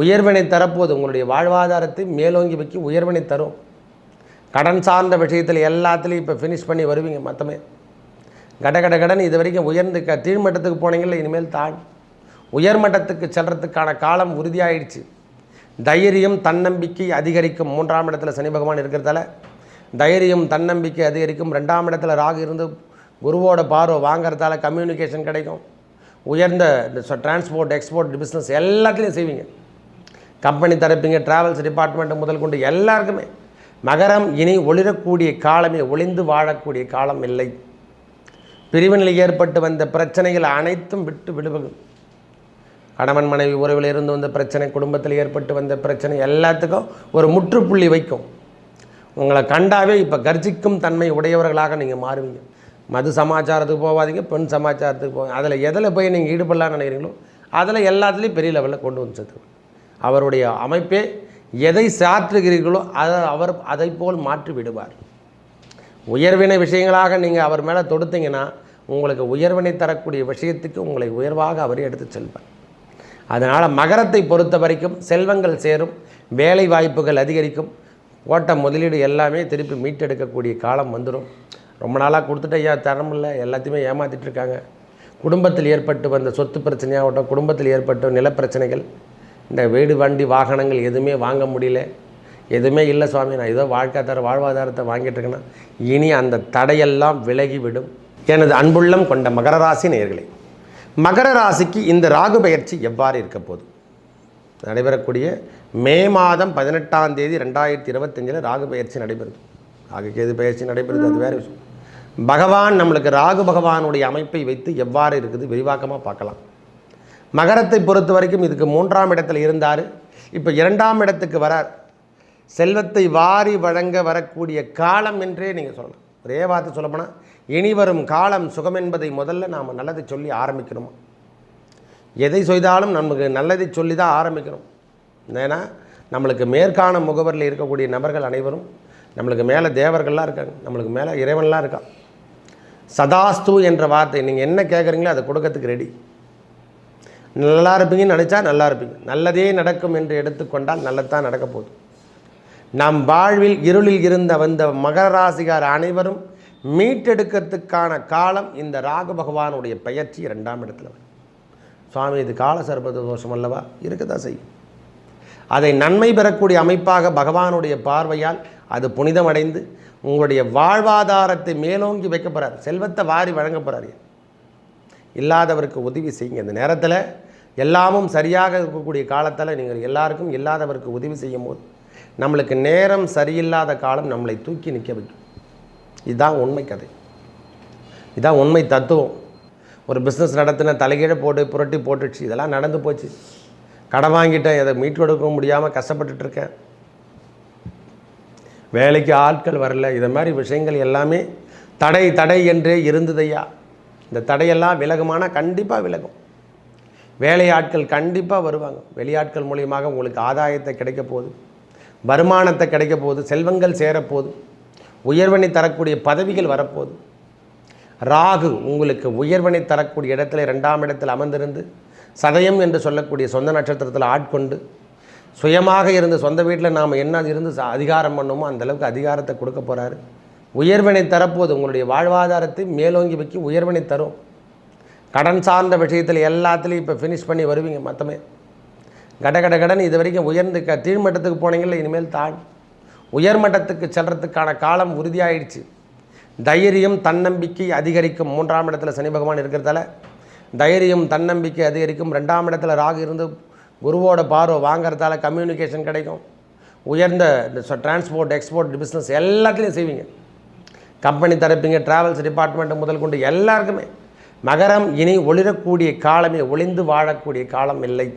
உயர்வினை தரப்போது உங்களுடைய வாழ்வாதாரத்தை மேலோங்கி வைக்க உயர்வினை தரும். கடன் சார்ந்த விஷயத்தில் எல்லாத்துலேயும் இப்போ ஃபினிஷ் பண்ணி வருவீங்க மொத்தமே. கட கட கடன் இது வரைக்கும் உயர்ந்து க கீழ்மட்டத்துக்கு போனீங்கல்ல இனிமேல் தாழ். உயர்மட்டத்துக்கு செல்றதுக்கான காலம் உறுதியாயிடுச்சு. தைரியம் தன்னம்பிக்கை அதிகரிக்கும். மூன்றாம் இடத்துல சனி பகவான் இருக்கிறதால தைரியம் தன்னம்பிக்கை அதிகரிக்கும். ரெண்டாம் இடத்துல ராகு இருந்து குருவோட பார்வை வாங்குறதால கம்யூனிகேஷன் கிடைக்கும். உயர்ந்த டிரான்ஸ்போர்ட் எக்ஸ்போர்ட் பிஸ்னஸ் எல்லாத்துலேயும் செய்வீங்க. கம்பெனி தரப்பீங்க டிராவல்ஸ் டிபார்ட்மெண்ட் முதல் கொண்டு எல்லாருக்குமே. மகரம் இனி ஒளிரக்கூடிய காலமே ஒளிந்து வாழக்கூடிய காலம் இல்லை. பிரிவினில் ஏற்பட்டு வந்த பிரச்சனைகள் அனைத்தும் விட்டு விடுபடும். கணவன் மனைவி உறவில் இருந்து வந்த பிரச்சனை குடும்பத்தில் ஏற்பட்டு வந்த பிரச்சனை எல்லாத்துக்கும் ஒரு முற்றுப்புள்ளி வைக்கும். உங்களை கண்டாவே இப்போ கர்ஜிக்கும் தன்மை உடையவர்களாக நீங்கள் மாறுவீங்க. மது சமாச்சாரத்துக்கு போகாதீங்க பெண் சமாச்சாரத்துக்கு போவாங்க அதில் எதில் போய் நீங்கள் ஈடுபடலாம்னு நினைக்கிறீங்களோ அதில் எல்லாத்துலேயும் பெரிய லெவலில் கொண்டு வந்து சேர்த்துக்கணும். அவருடைய அமைப்பே எதை சாற்றுகிறீர்களோ அதை அவர் அதை போல் மாற்றி விடுவார் உயர்வினை விஷயங்களாக நீங்கள் அவர் மேலே தொடுத்தீங்கன்னா உங்களுக்கு உயர்வினை தரக்கூடிய விஷயத்துக்கு உங்களை உயர்வாக அவர் எடுத்து செல்வார். அதனால் மகரத்தை பொறுத்த வரைக்கும் செல்வங்கள் சேரும் வேலை வாய்ப்புகள் அதிகரிக்கும் ஓட்ட முதலீடு எல்லாமே திருப்பி மீட்டெடுக்கக்கூடிய காலம் வந்துடும் ரொம்ப நாளாக கொடுத்துட்டு ஐயா தரமில்ல எல்லாத்தையுமே ஏமாற்றிட்டு இருக்காங்க. குடும்பத்தில் ஏற்பட்டு வந்த சொத்து பிரச்சனையாகட்டும் குடும்பத்தில் ஏற்பட்ட நிலப்பிரச்சனைகள் இந்த வீடு வண்டி வாகனங்கள் எதுவுமே வாங்க முடியல. எதுவுமே இல்லை சுவாமி. நான் ஏதோ வாழ்க்கை தர வாழ்வாதாரத்தை வாங்கிட்டுருக்கேன்னா இனி அந்த தடையெல்லாம் விலகிவிடும். எனது அன்புள்ளம் கொண்ட மகர ராசி நேயர்களே மகர ராசிக்கு இந்த ராகு பெயர்ச்சி எவ்வாறு இருக்க போகுது நடைபெறக்கூடிய மே மாதம் பதினெட்டாம் தேதி ரெண்டாயிரத்தி இருபத்தஞ்சில் ராகு பெயர்ச்சி நடைபெறுது. ராகு கேது பயிற்சி நடைபெறுது அது வேறு விஷயம். பகவான் நம்மளுக்கு ராகு பகவானுடைய அமைப்பை வைத்து எவ்வாறு இருக்குது விரிவாக்கமாக பார்க்கலாம். மகரத்தை பொறுத்த வரைக்கும் இதுக்கு மூன்றாம் இடத்தில் இருந்தார். இப்போ இரண்டாம் இடத்துக்கு வரார். செல்வத்தை வாரி வழங்க வரக்கூடிய காலம் என்றே நீங்கள் சொல்லலாம். ஒரே வார்த்தை சொல்லப்போனால் இனி வரும் காலம் சுகம் என்பதை முதல்ல நாம் நல்லதை சொல்லி ஆரம்பிக்கணுமா? எதை செய்தாலும் நமக்கு நல்லதை சொல்லி தான் ஆரம்பிக்கணும். ஏன்னா நம்மளுக்கு மேற்கான முகவரில் இருக்கக்கூடிய நபர்கள் அனைவரும் நம்மளுக்கு மேலே தேவர்கள்லாம் இருக்காங்க. நம்மளுக்கு மேலே இறைவன்லாம் இருக்கான். சதாஸ்து என்ற வார்த்தை நீங்கள் என்ன கேட்குறீங்களோ அதை கொடுக்கறதுக்கு ரெடி நல்லா இருப்பீங்கன்னு நினச்சா நல்லா இருப்பீங்க. நல்லதே நடக்கும் என்று எடுத்துக்கொண்டால் நல்லதான் நடக்க போகுது. நம் வாழ்வில் இருளில் இருந்த வந்த மகர ராசிகார் அனைவரும் மீட்டெடுக்கிறதுக்கான காலம் இந்த ராகு பகவானுடைய பயிற்சி ரெண்டாம் இடத்துல வரும். சுவாமி இது கால சர்பத தோஷம் அல்லவா? இருக்கதான் செய்யும். அதை நன்மை பெறக்கூடிய அமைப்பாக பகவானுடைய பார்வையால் அது புனிதமடைந்து உங்களுடைய வாழ்வாதாரத்தை மேலோங்கி வைக்க போகிறார் செல்வத்தை வாரி வழங்க போகிறார் இல்லாதவருக்கு உதவி செய்யுங்க. இந்த நேரத்தில் எல்லாமும் சரியாக இருக்கக்கூடிய காலத்தில் நீங்கள் எல்லாருக்கும் இல்லாதவருக்கு உதவி செய்யும் போது நம்மளுக்கு நேரம் சரியில்லாத காலம் நம்மளை தூக்கி நிற்க வைக்கும். இதுதான் உண்மை கதை. இதுதான் உண்மை தத்துவம். ஒரு பிஸ்னஸ் நடத்தின தலைகீழ போட்டு புரட்டி போட்டுடுச்சு. இதெல்லாம் நடந்து போச்சு. கடன் வாங்கிட்டேன். இதை மீட்டு எடுக்க முடியாமல் கஷ்டப்பட்டுட்ருக்கேன் வேலைக்கு ஆட்கள் வரல. இதை மாதிரி விஷயங்கள் எல்லாமே தடை தடை என்றே இருந்ததையா? இந்த தடையெல்லாம் விலகுமானால் கண்டிப்பாக விலகும். வேலையாட்கள் கண்டிப்பாக வருவாங்க. வெளியாட்கள் மூலியமாக உங்களுக்கு ஆதாயத்தை கிடைக்க போகுது. வருமானத்தை கிடைக்க போகுது. செல்வங்கள் சேரப்போகுது உயர்வனை தரக்கூடிய பதவிகள் வரப்போகுது ராகு உங்களுக்கு உயர்வனை தரக்கூடிய இடத்துல ரெண்டாம் இடத்தில் அமர்ந்திருந்து சதயம் என்று சொல்லக்கூடிய சொந்த நட்சத்திரத்தில் ஆட்கொண்டு சுயமாக இருந்து சொந்த வீட்டில் நாம் என்ன இருந்து ச- அதிகாரம் பண்ணோமோ அந்தளவுக்கு அதிகாரத்தை கொடுக்க போகிறாரு உயர்வினை தரப்போது உங்களுடைய வாழ்வாதாரத்தை மேலோங்கி வைக்க உயர்வினை தரும். கடன் சார்ந்த விஷயத்தில் எல்லாத்துலேயும் இப்போ ஃபினிஷ் பண்ணி வருவீங்க மொத்தமே. கட கட கடன் இது வரைக்கும் உயர்ந்து க கீழ்மட்டத்துக்கு போனீங்கல்ல இனிமேல் தாழ். உயர்மட்டத்துக்கு செல்கிறதுக்கான காலம் உறுதியாயிடுச்சு. தைரியம் தன்னம்பிக்கை அதிகரிக்கும். மூன்றாம் இடத்துல சனி பகவான் இருக்கிறதால தைரியம் தன்னம்பிக்கை அதிகரிக்கும். ரெண்டாம் இடத்துல ராகு இருந்து குருவோட பார்வை வாங்குறதால கம்யூனிகேஷன் கிடைக்கும். உயர்ந்த டிரான்ஸ்போர்ட் எக்ஸ்போர்ட் பிஸ்னஸ் எல்லாத்துலேயும் செய்வீங்க. கம்பெனி தரப்பீங்க ட்ராவல்ஸ் டிபார்ட்மெண்ட்டு முதல் கொண்டு எல்லாருக்குமே. மகரம் இனி ஒளிரக்கூடிய காலமே ஒளிந்து வாழக்கூடிய காலம் இல்லை.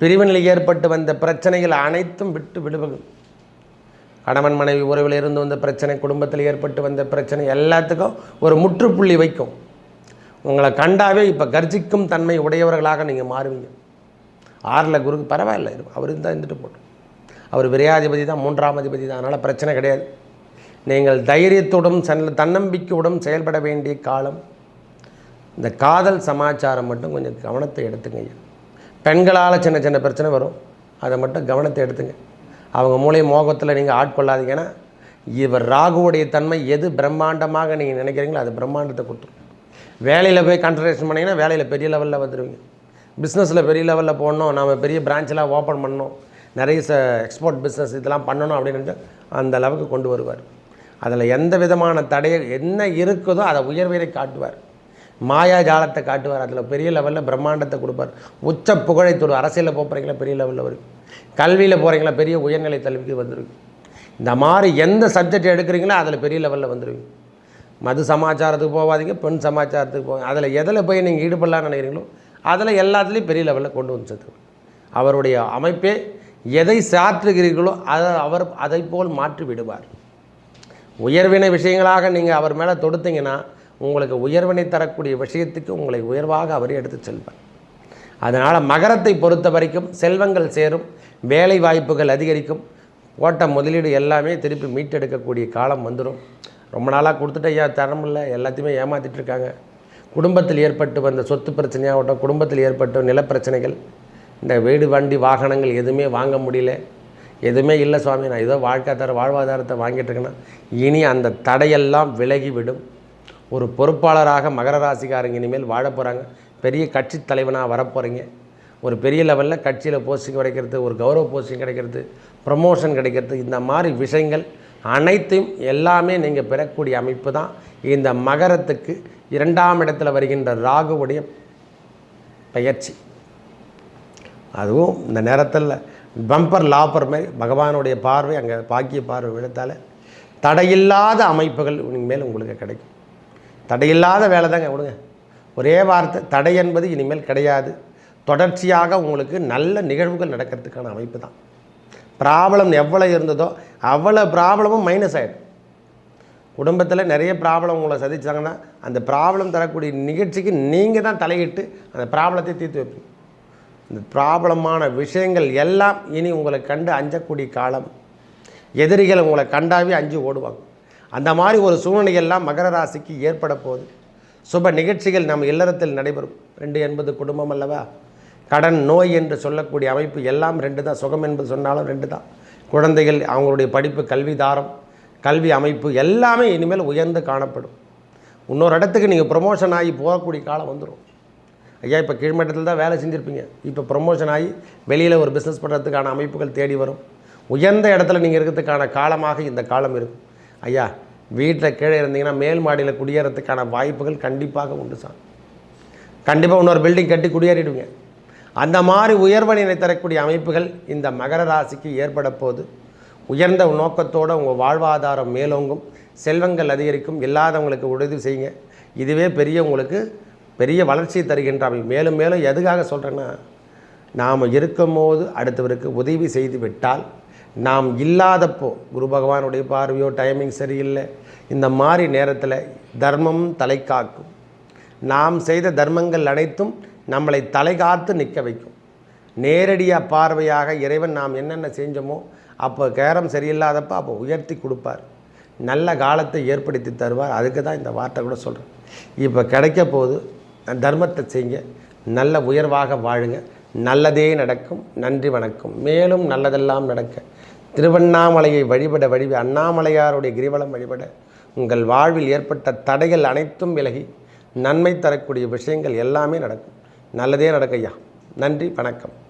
பிரிவினில் ஏற்பட்டு வந்த பிரச்சனைகள் அனைத்தும் விட்டு விடுபடும். கணவன் மனைவி உறவில் இருந்து வந்த பிரச்சனை குடும்பத்தில் ஏற்பட்டு வந்த பிரச்சனை எல்லாத்துக்கும் ஒரு முற்றுப்புள்ளி வைக்கும். உங்களை கண்டாவே இப்போ கர்ஜிக்கும் தன்மை உடையவர்களாக நீங்கள் மாறுவீங்க. ஆறில் குருக்கு பரவாயில்ல அவர் இருந்தால் இருந்துட்டு போட்டோம். அவர் விரையாதிபதி தான் மூன்றாம் அதிபதி தான் அதனால் பிரச்சனை கிடையாது. நீங்கள் தைரியத்துடன் சன் தன்னம்பிக்கையுடன் செயல்பட வேண்டிய காலம். இந்த காதல் சமாச்சாரம் மட்டும் கொஞ்சம் கவனத்தை எடுத்துங்க ஐயா. பெண்களால் சின்ன சின்ன பிரச்சனை வரும். அதை மட்டும் கவனத்தை எடுத்துங்க. அவங்க மூளை மோகத்தில் நீங்கள் ஆட்கொள்ளாதீங்கன்னா இவர் ராகுவுடைய தன்மை எது பிரம்மாண்டமாக நீங்கள் நினைக்கிறீங்களோ அது பிரம்மாண்டத்தை கொடுத்துரும். வேலையில் போய் கான்சன்ட்ரேஷன் பண்ணிங்கன்னா வேலையில் பெரிய லெவலில் வந்துடுவீங்க பிஸ்னஸில் பெரிய லெவலில் போடணும் நாம் பெரிய பிரான்ச்செலாம் ஓப்பன் பண்ணணும். நிறைய ச எக்ஸ்போர்ட் பிஸ்னஸ் இதெல்லாம் பண்ணணும் அப்படின்னு அந்த அளவுக்கு கொண்டு வருவார். அதில் எந்த விதமான தடையை என்ன இருக்குதோ அதை உயர்வீரை காட்டுவார். மாயா ஜாலத்தை காட்டுவார். அதில் பெரிய லெவலில் பிரம்மாண்டத்தை கொடுப்பார். உச்ச புகழை தொடு அரசியலில் போகிறீங்களா பெரிய லெவலில் வரும். கல்வியில் போகிறீங்களா பெரிய உயர்நிலை கல்விக்கு வந்துருக்கு. இந்த மாதிரி எந்த சப்ஜெக்ட் எடுக்கிறீங்களோ அதில் பெரிய லெவலில் வந்துடுவீங்க மது சமாச்சாரத்துக்கு போகாதீங்க பெண் சமாச்சாரத்துக்கு போங்க அதில் எதில் போய் நீங்கள் ஈடுபடலாம்னு நினைக்கிறீங்களோ அதில் எல்லாத்துலேயும் பெரிய லெவலில் கொண்டு வந்து சேர்த்து அவருடைய அமைப்பே எதை சாற்றுகிறீர்களோ அதை அவர் அதை போல் மாற்றி விடுவார். உயர்வின விஷயங்களாக நீங்கள் அவர் மேலே தொடுத்தீங்கன்னா உங்களுக்கு உயர்வினை தரக்கூடிய விஷயத்துக்கு உங்களை உயர்வாக அவர் எடுத்து செல்வார். அதனால் மகரத்தை பொறுத்த வரைக்கும் செல்வங்கள் சேரும் வேலை வாய்ப்புகள் அதிகரிக்கும் ஓட்ட முதலீடு எல்லாமே திருப்பி மீட்டெடுக்கக்கூடிய காலம் வந்துடும் ரொம்ப நாளாக கொடுத்துட்டு ஐயா தரமில்ல எல்லாத்தையுமே ஏமாற்றிட்டுருக்காங்க குடும்பத்தில் ஏற்பட்டு வந்த சொத்து பிரச்சனையாகட்டும் குடும்பத்தில் ஏற்பட்ட நிலப்பிரச்சனைகள் இந்த வீடு வண்டி வாகனங்கள் எதுவுமே வாங்க முடியல. எதுவுமே இல்லை சுவாமி நான் ஏதோ வாழ்க்கை தர வாழ்வாதாரத்தை வாங்கிட்டு இருக்கேன்னா இனி அந்த தடையெல்லாம் விலகிவிடும். ஒரு பொறுப்பாளராக மகர ராசிக்காரங்க இனிமேல் வாழ போகிறாங்க பெரிய கட்சி தலைவனாக வரப்போகிறீங்க ஒரு பெரிய லெவலில் கட்சியில் போஸ்டிங் கிடைக்கிறது ஒரு கௌரவ போஸ்டிங் கிடைக்கிறது ப்ரமோஷன் கிடைக்கிறது இந்த மாதிரி விஷயங்கள் அனைத்தையும் எல்லாமே நீங்கள் பெறக்கூடிய அமைப்பு தான் இந்த மகரத்துக்கு இரண்டாம் இடத்துல வருகின்ற ராகுவுடைய பயிற்சி அதுவும் இந்த நேரத்தில் பம்பர் லாப்பர் மாதிரி பகவானுடைய பார்வை அங்கே பாக்கிய பார்வை விழுத்தால் தடையில்லாத அமைப்புகள் இனிமேல் உங்களுக்கு கிடைக்கும். தடையில்லாத வேலை தாங்க விடுங்க. ஒரே வார்த்தை தடை என்பது இனிமேல் கிடையாது. தொடர்ச்சியாக உங்களுக்கு நல்ல நிகழ்வுகள் நடக்கிறதுக்கான அமைப்பு தான். ப்ராப்ளம் எவ்வளோ இருந்ததோ அவ்வளோ ப்ராப்ளமும் மைனஸ் ஆகிடும் குடும்பத்தில் நிறைய ப்ராப்ளம் உங்களை சதிச்சாங்கன்னா அந்த ப்ராப்ளம் தரக்கூடிய நிகழ்ச்சிக்கு நீங்கள் தான் தலையிட்டு அந்த ப்ராப்ளத்தை தீர்த்து வைப்பீங்க. இந்த ப்ராப்ளமான விஷயங்கள் எல்லாம் இனி உங்களை கண்டு அஞ்சக்கூடிய காலம். எதிரிகள் உங்களை கண்டாவே அஞ்சு ஓடுவாங்க. அந்த மாதிரி ஒரு சூழ்நிலையெல்லாம் மகர ராசிக்கு ஏற்பட போகுது. சுப நிகழ்ச்சிகள் நம்ம இல்லறத்தில் நடைபெறும். ரெண்டு என்பது குடும்பம் அல்லவா? கடன் நோய் என்று சொல்லக்கூடிய அமைப்பு எல்லாம் ரெண்டு தான். சுகம் என்பது சொன்னாலும் ரெண்டு தான். குழந்தைகள் அவங்களுடைய படிப்பு கல்வி தாரம் கல்வி அமைப்பு எல்லாமே இனிமேல் உயர்ந்து காணப்படும். இன்னொரு இடத்துக்கு நீங்கள் ப்ரொமோஷன் ஆகி போகக்கூடிய காலம் வந்துடும் ஐயா இப்போ கீழ்மட்டத்தில் தான் வேலை செஞ்சுருப்பீங்க. இப்போ ப்ரொமோஷன் ஆகி வெளியில் ஒரு பிஸ்னஸ் பண்ணுறதுக்கான அமைப்புகள் தேடி வரும். உயர்ந்த இடத்துல நீங்கள் இருக்கிறதுக்கான காலமாக இந்த காலம் இருக்கும். ஐயா வீட்டில் கீழே இருந்தீங்கன்னா மேல் மாடியில் குடியேறதுக்கான வாய்ப்புகள் கண்டிப்பாக உண்டு சார். கண்டிப்பாக இன்னொரு பில்டிங் கட்டி குடியேறிடுவீங்க. அந்த மாதிரி உயர்வனினை தரக்கூடிய அமைப்புகள் இந்த மகர ராசிக்கு ஏற்பட போது உயர்ந்த நோக்கத்தோடு உங்கள் வாழ்வாதாரம் மேலோங்கும் செல்வங்கள் அதிகரிக்கும் இல்லாதவங்களுக்கு உதவி செய்யுங்க. இதுவே பெரிய உங்களுக்கு பெரிய வளர்ச்சி தருகின்ற அமை மேலும் மேலும் எதுக்காக சொல்கிறேன்னா நாம் இருக்கும்போது அடுத்தவருக்கு உதவி செய்து விட்டால் நாம் இல்லாதப்போ குரு பகவானுடைய பார்வையோ டைமிங் சரியில்லை. இந்த மாதிரி நேரத்தில் தர்மம் தலை காக்கும். நாம் செய்த தர்மங்கள் அனைத்தும் நம்மளை தலை காத்து நிற்க வைக்கும். நேரடியாக பார்வையாக இறைவன் நாம் என்னென்ன செஞ்சோமோ அப்போ கேரம் சரியில்லாதப்போ அப்போ உயர்த்தி கொடுப்பார். நல்ல காலத்தை ஏற்படுத்தி தருவார். அதுக்கு தான் இந்த வார்த்தை கூட சொல்கிறேன் இப்போ கிடைக்க போது தர்மத்தை செய்யுங்க நல்ல உயர்வாக வாழுங்க. நல்லதே நடக்கும் நன்றி வணக்கம். மேலும் நல்லதெல்லாம் நடக்க. திருவண்ணாமலையை வழிபட வழிபட அண்ணாமலையாருடைய கிரிவலம் வழிபட உங்கள் வாழ்வில் ஏற்பட்ட தடைகள் அனைத்தும் விலகி நன்மை தரக்கூடிய விஷயங்கள் எல்லாமே நடக்கும். நல்லதே நடக்கையா நன்றி வணக்கம்.